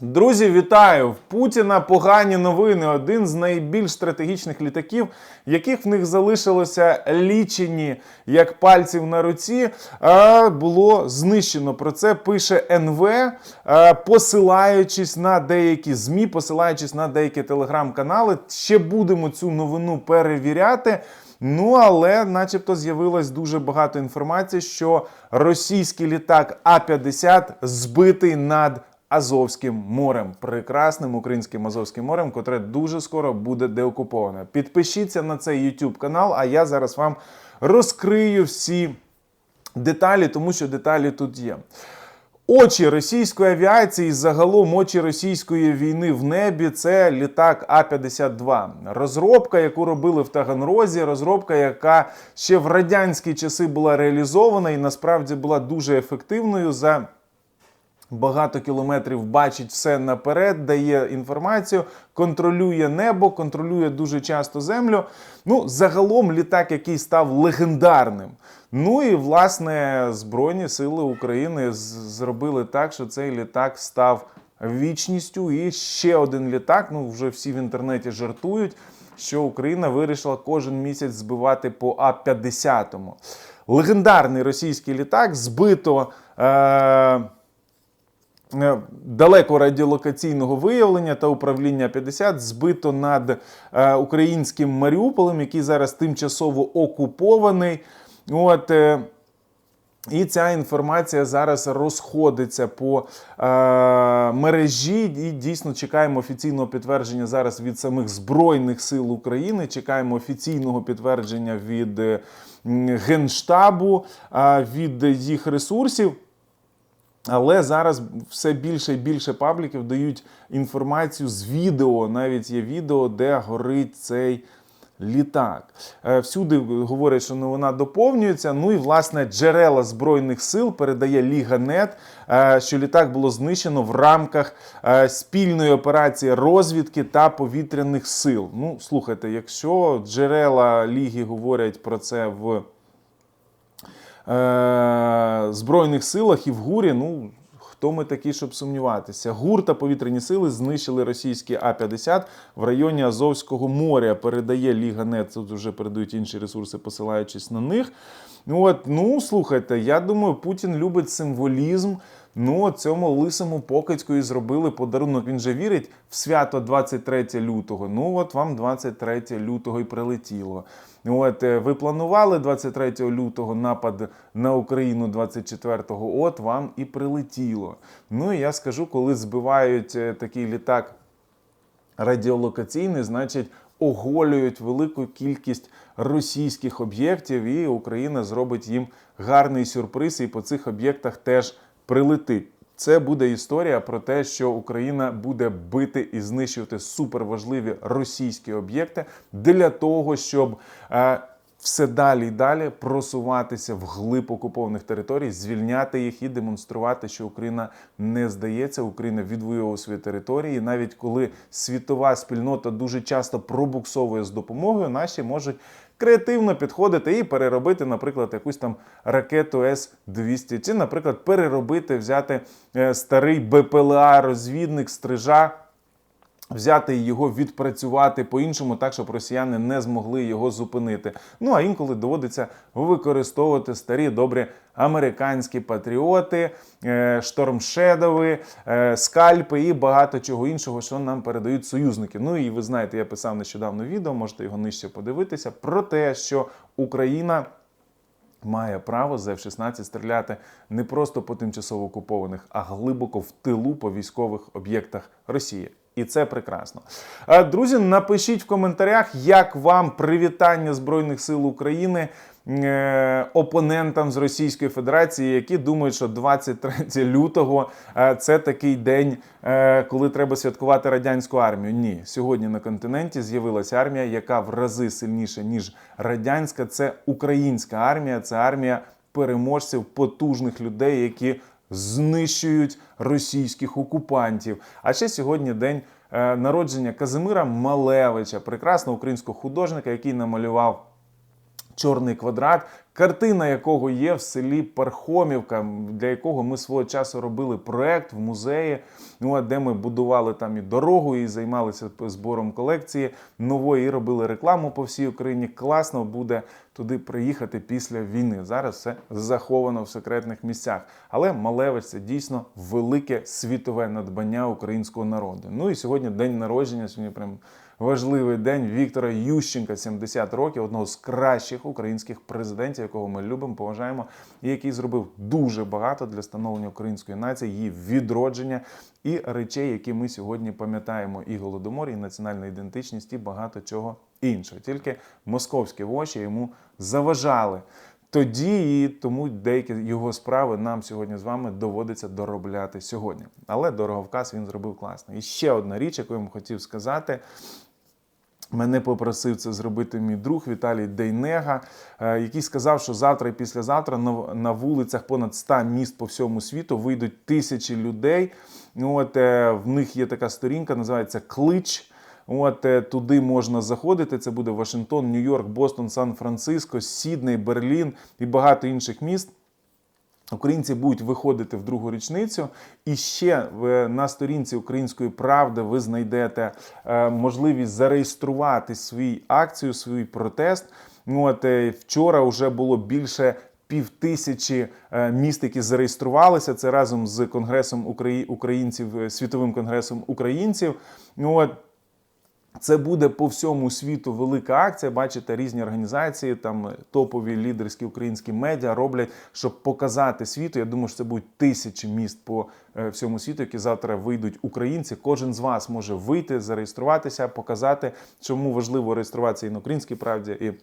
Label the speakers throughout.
Speaker 1: Друзі, вітаю! В Путіна погані новини. Один з найбільш стратегічних літаків, яких в них залишилося лічені як пальців на руці, було знищено. Про це пише НВ, посилаючись на деякі ЗМІ, посилаючись на деякі телеграм-канали. Ще будемо цю новину перевіряти. Ну, але, начебто, з'явилось дуже багато інформації, що російський літак А-50 збитий над Азовським морем, прекрасним українським Азовським морем, котре дуже скоро буде деокуповане. Підпишіться на цей YouTube канал, а я зараз вам розкрию всі деталі, тому що деталі тут є. Очі російської авіації, загалом очі російської війни в небі це літак А-52. Розробка, яку робили в Таганрозі, розробка, яка ще в радянські часи була реалізована і насправді була дуже ефективною за багато кілометрів бачить все наперед, дає інформацію, контролює небо, контролює дуже часто землю. Ну, загалом літак, який став легендарним. Ну і власне Збройні Сили України зробили так, що цей літак став вічністю. І ще один літак. Ну вже всі в інтернеті жартують, що Україна вирішила кожен місяць збивати по А-50. Легендарний російський літак збито. Е- далеко радіолокаційного виявлення та управління 50 збито над е, українським Маріуполем, який зараз тимчасово окупований. От, е, і ця інформація зараз розходиться по е, мережі. І дійсно чекаємо офіційного підтвердження зараз від самих Збройних сил України. Чекаємо офіційного підтвердження від е, Генштабу, е, від їх ресурсів. Але зараз все більше і більше пабліків дають інформацію з відео. Навіть є відео, де горить цей літак. Е, Всюди говорять, що новина доповнюється. Ну і власне джерела збройних сил передає Ліга Нет, е, що літак було знищено в рамках е, спільної операції розвідки та повітряних сил. Ну, слухайте, якщо джерела Ліги говорять про це в Збройних силах і в ГУРі, ну. Хто ми такі, щоб сумніватися? ГУР та повітряні сили знищили російські А-50 в районі Азовського моря. Передає Ліга Нет, тут вже передають інші ресурси, посилаючись на них. Ну, От, ну слухайте, я думаю, Путін любить символізм. Ну, цьому лисому покидьку і зробили подарунок. Він же вірить в свято 23 лютого. Ну, от вам 23 лютого і прилетіло. От е, ви планували 23 лютого напад на Україну 24-го, от вам і прилетіло. Ну і я скажу, коли збивають е, такий літак радіолокаційний, значить оголюють велику кількість російських об'єктів, і Україна зробить їм гарний сюрприз, і по цих об'єктах теж прилетить. Це буде історія про те, що Україна буде бити і знищувати суперважливі російські об'єкти для того, щоб е, все далі і далі просуватися в глиб окупованих територій, звільняти їх і демонструвати, що Україна не здається, Україна відвоювала свої території. І навіть коли світова спільнота дуже часто пробуксовує з допомогою, наші можуть креативно підходити і переробити, наприклад, якусь там ракету С-200, чи, наприклад, переробити, взяти е, старий БПЛА-розвідник стрижа. Взяти його відпрацювати по-іншому, так щоб росіяни не змогли його зупинити. Ну а інколи доводиться використовувати старі добрі американські патріоти, е, штормшедови, е, скальпи і багато чого іншого, що нам передають союзники. Ну і ви знаєте, я писав нещодавно відео, можете його нижче подивитися, про те, що Україна. Має право з F-16 стріляти не просто по тимчасово окупованих, а глибоко в тилу по військових об'єктах Росії. І це прекрасно. Е, Друзі, напишіть в коментарях, як вам привітання Збройних сил України е, опонентам з Російської Федерації, які думають, що 23 лютого е, це такий день, коли треба святкувати радянську армію. Ні, сьогодні на континенті з'явилася армія, яка в рази сильніша ніж радянська. Це українська армія, це армія переможців, потужних людей, які знищують російських окупантів. А ще сьогодні день е, народження Казимира Малевича, прекрасного українського художника, який намалював Чорний квадрат, картина якого є в селі Пархомівка, для якого ми свого часу робили проект в музеї, ну, а де ми будували там і дорогу, і займалися збором колекції нової, і робили рекламу по всій Україні. Класно буде туди приїхати після війни. Зараз все заховано в секретних місцях. Але Малевич це дійсно велике світове надбання українського народу. Ну і сьогодні день народження, сьогодні прям важливий день Віктора Ющенка, 70 років, одного з кращих українських президентів, якого ми любимо, поважаємо, і який зробив дуже багато для становлення української нації, її відродження і речей, які ми сьогодні пам'ятаємо: і голодомор, і національна ідентичність, і багато чого іншого. Тільки московські воші йому заважали. Тоді і тому деякі його справи нам сьогодні з вами доводиться доробляти сьогодні. Але дороговказ він зробив класно. І ще одна річ, яку я вам хотів сказати. Мене попросив це зробити мій друг Віталій Дейнега, е, який сказав, що завтра і післязавтра на- вулицях понад 100 міст по всьому світу вийдуть тисячі людей. От е, в них є така сторінка, називається Клич. От е, туди можна заходити. Це буде Вашингтон, Нью-Йорк, Бостон, Сан-Франциско, Сідней, Берлін і багато інших міст. Українці будуть виходити в другу річницю, і ще в- на сторінці Української правди ви знайдете е, можливість зареєструвати свій акцію, свій протест. Ну, От е, вчора вже було більше півтисячі е, міст, які зареєструвалися. Це разом з Конгресом Украї- українців, е, світовим конгресом українців. Ну, от це буде по всьому світу велика акція. Бачите, різні організації, там топові лідерські українські медіа роблять, щоб показати світу. Я думаю, що це будуть тисячі міст по е, всьому світу, які завтра вийдуть українці. Кожен з вас може вийти, зареєструватися, показати, чому важливо реєструватися і на українській правді, і е,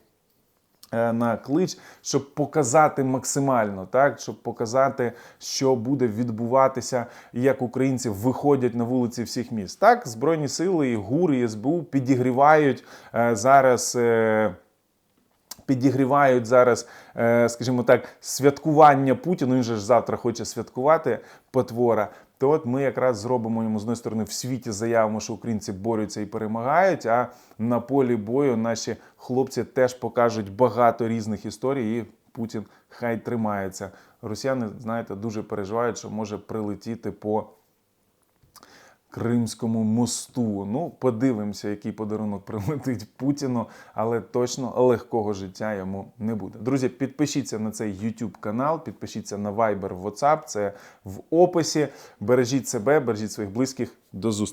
Speaker 1: на клич, щоб показати максимально, так щоб показати, що буде відбуватися, як українці виходять на вулиці всіх міст. Так, збройні сили, і ГУР, і СБУ підігрівають е, зараз. е, Підігрівають зараз, е, скажімо так, святкування Путіну. Він же ж завтра хоче святкувати потвора. То от ми якраз зробимо йому з одної сторони в світі заявимо, що українці борються і перемагають. А на полі бою наші хлопці теж покажуть багато різних історій. І Путін хай тримається. Росіяни, знаєте, дуже переживають, що може прилетіти по. Кримському мосту. Ну, подивимося, який подарунок прилетить Путіну, але точно легкого життя йому не буде. Друзі, підпишіться на цей YouTube канал, підпишіться на Viber, WhatsApp, це в описі. Бережіть себе, бережіть своїх близьких. До зустрічі.